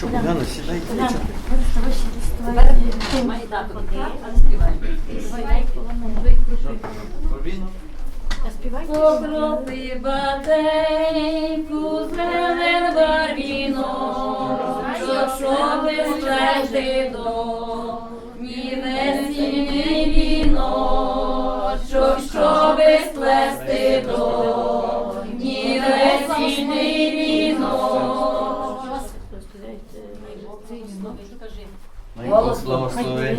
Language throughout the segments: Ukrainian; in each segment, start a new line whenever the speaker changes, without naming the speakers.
Що, Богдана, сідай.
Покропи батеньку, зелен барвіно, що щоби сплести до нівесні віно, що щоби сплести до нівесні віно.
Благослови.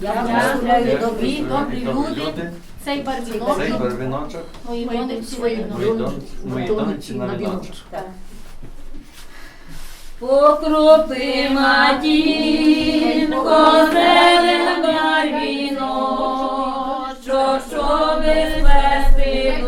Я благословляю
добрі,
добрі,
люди.
Цей
барвіночок.
Моїй донечці
моїй донечці на віночок.
Покропи матінко, зелен барвіно, що щоби сплести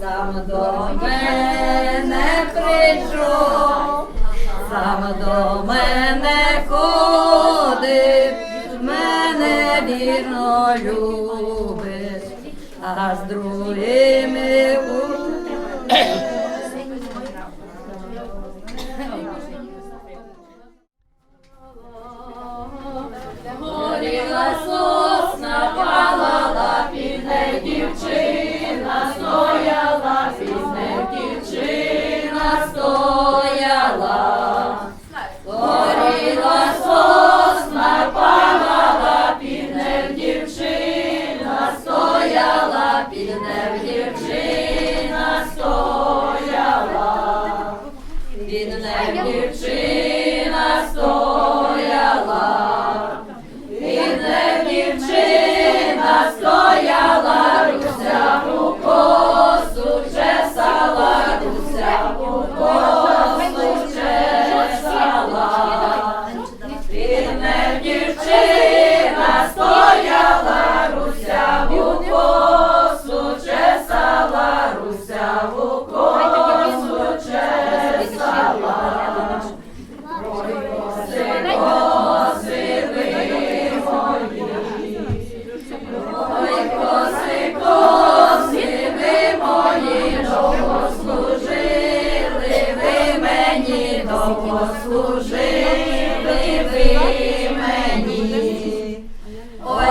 сам до мене прийшов, сам до мене ходив, мене вірно любить, а з другими.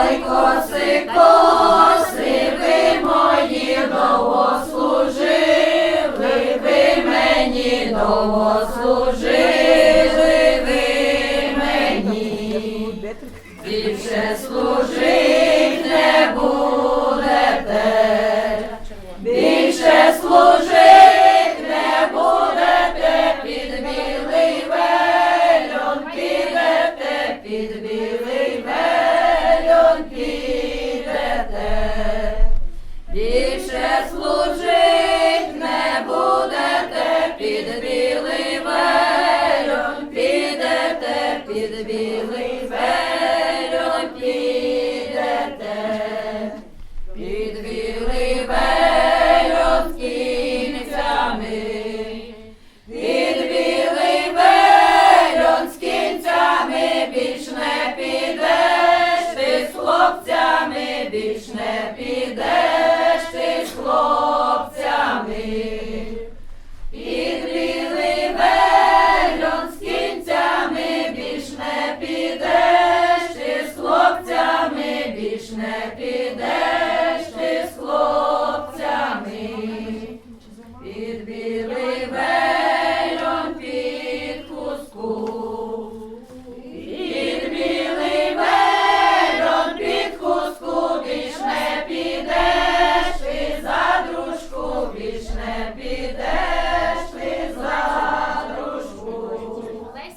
Ой, коси, коси, ви мої довго ви мені довго.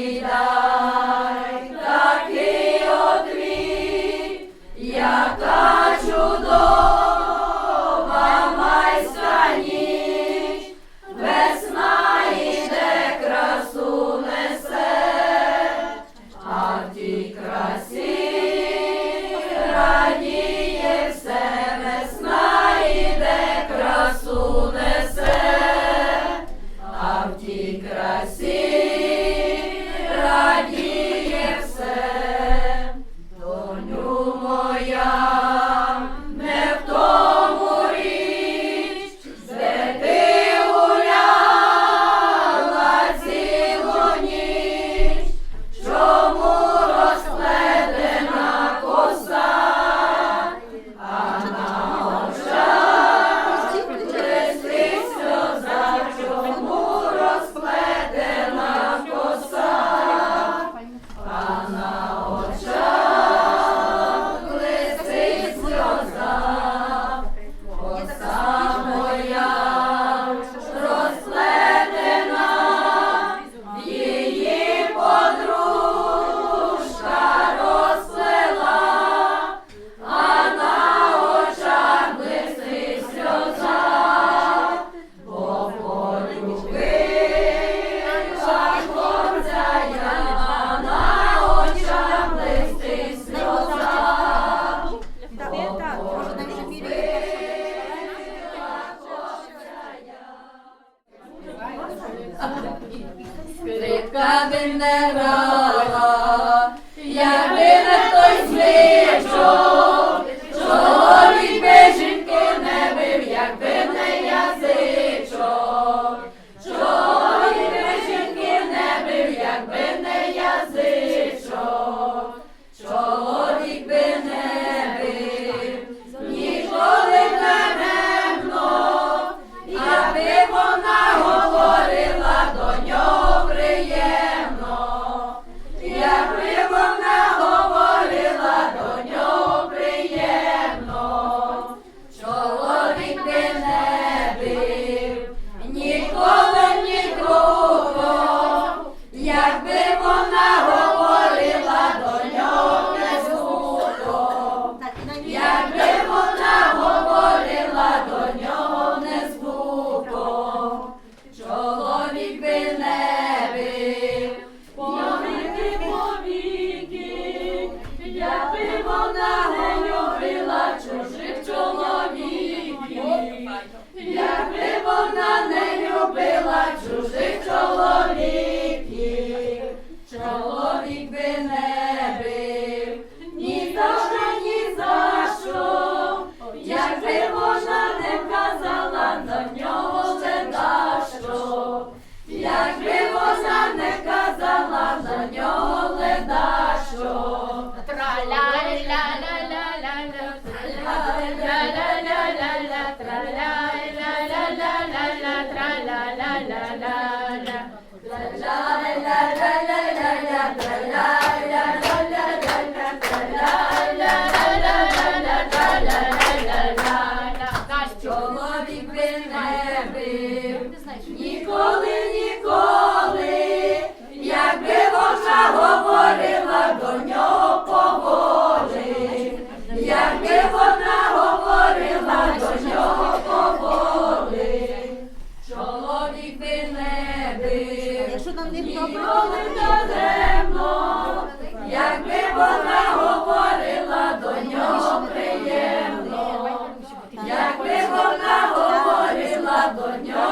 Lila. 그럴까 맨날 говорила до нього поволі, якби вона говорила до нього поволі, чоловік би не бив, ніколи даремно, якби вона говорила до нього приємно, як би вона говорила до нього.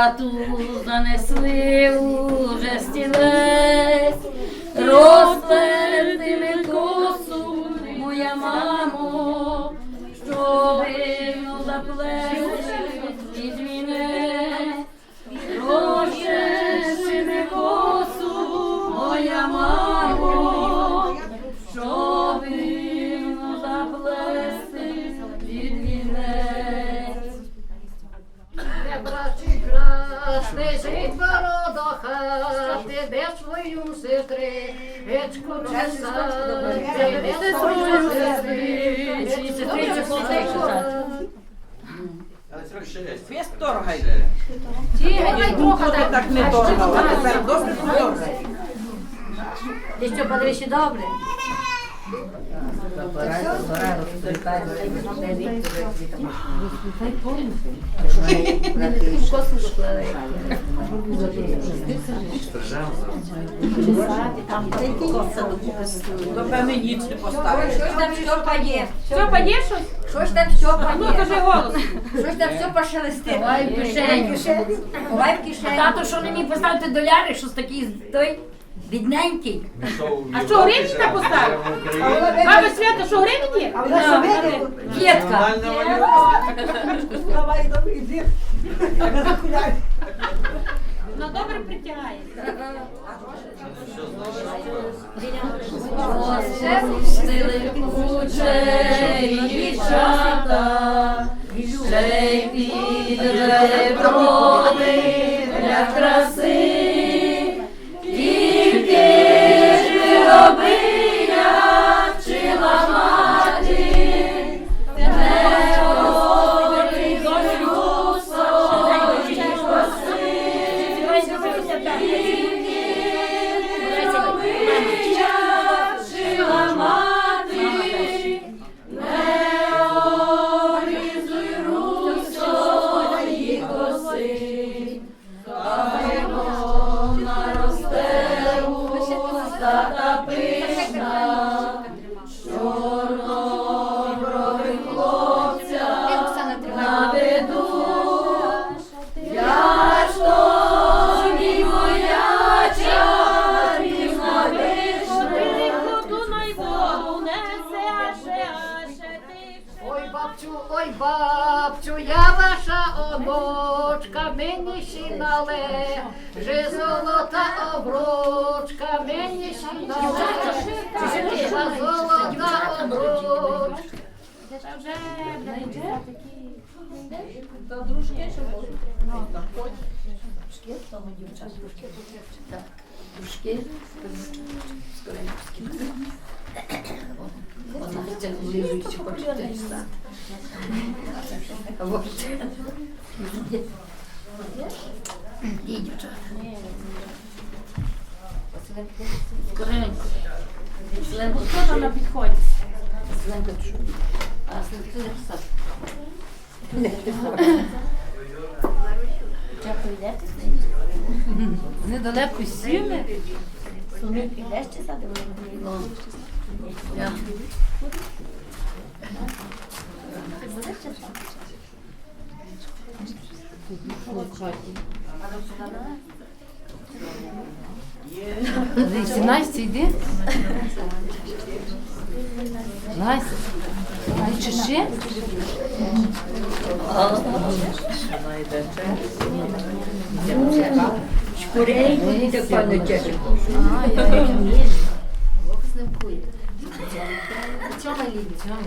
Хату занесли уже стілець, розпертими косу, моя мамо, що вину заплече і
хати, де свою сестричку чесати, де свою сестричку
Фест торгай.
Трохи так.
Так не торгала, а тепер добре добре.
Ти що, подивишся добре?
До певне ніч не поставиш.
Щось там Стьопа є.
Стьопа, є щось?
Там Стьопа
Ну,
є.
кажи голос.
Щось там Стьопа шелестить.
Ховай в кишеню.
Ховай в кишені.
Тато, що не міг поставити доляри, щось такий той бідненький.
А що, гривні так поставив? Баба Свята, що гривні є?
Дітка.
Ну, добре притягає.
Пустили кучері дівчата, ще й піде брови для краси.
сінали, же золота обручка, мені сінали, же золота обручка.
Дружки. Вона це лежить, хочете встати. Вот. І дівчата. Скоренько.
Хто там на підході?
Сленко, що? А, Сленко, написав. Дякую, йдете? Недалеко сіли. Сумі підеш чи задимо? Ну. Будеш
читати? Ну, в хаті. 17 йди. Настя. А чи ще?
Шкурей і така не тяжко.
А, я розумію.
Бог з ним кує.
Цьому лінь, цьому.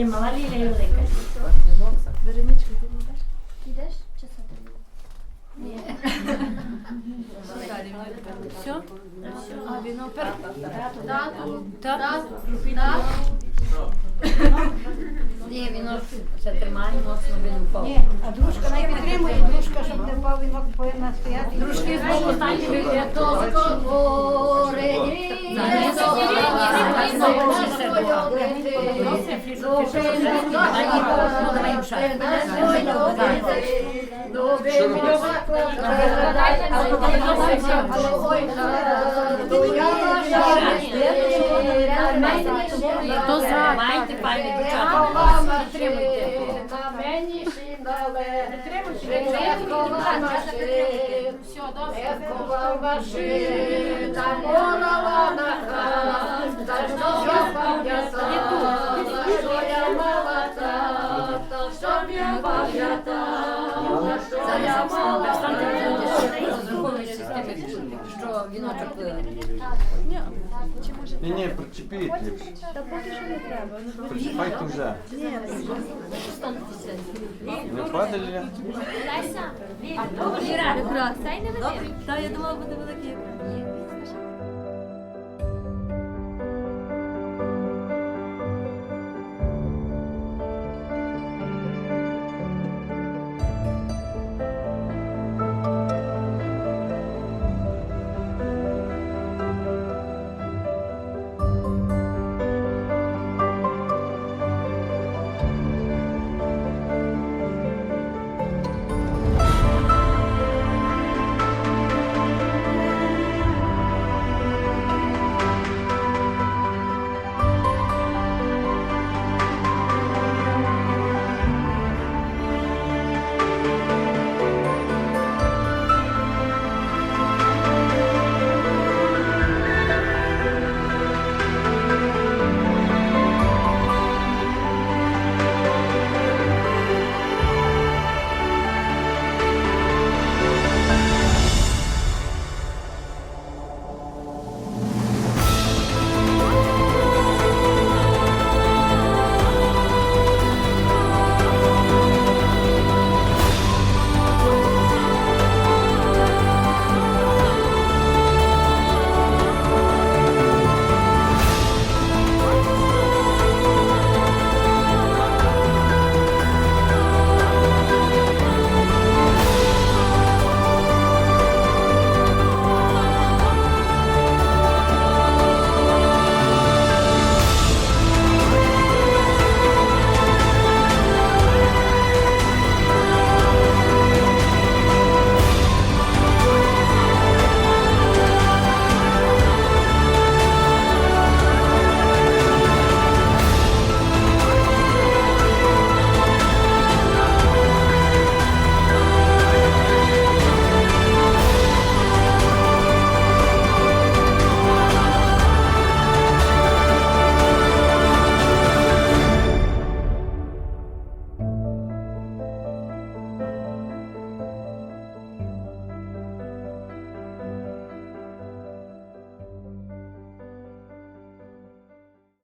Є мала Ліля і велика.
Підеш чи сади?
Все?
А віно пер... Тату,
Так?
тату, тату.
Ні, він ще тримає моцно, він упав.
Ні, а дружка не підтримує, дружка, щоб не впав, він повинна стояти.
Дружки з боку стані біля то сковорені.
Хто за?
Маєте пані дівчата.
Мені сідали, Шевченкова Шевченкова машина, морова на хат, та що я пам'ятала, що я мала та що я пам'ятала, що я
системи, що віночок.
Ні, ні, причепіть треба. Причіпайте вже. Не падає Ліля?
Ліля,
Та я думала, буде великий.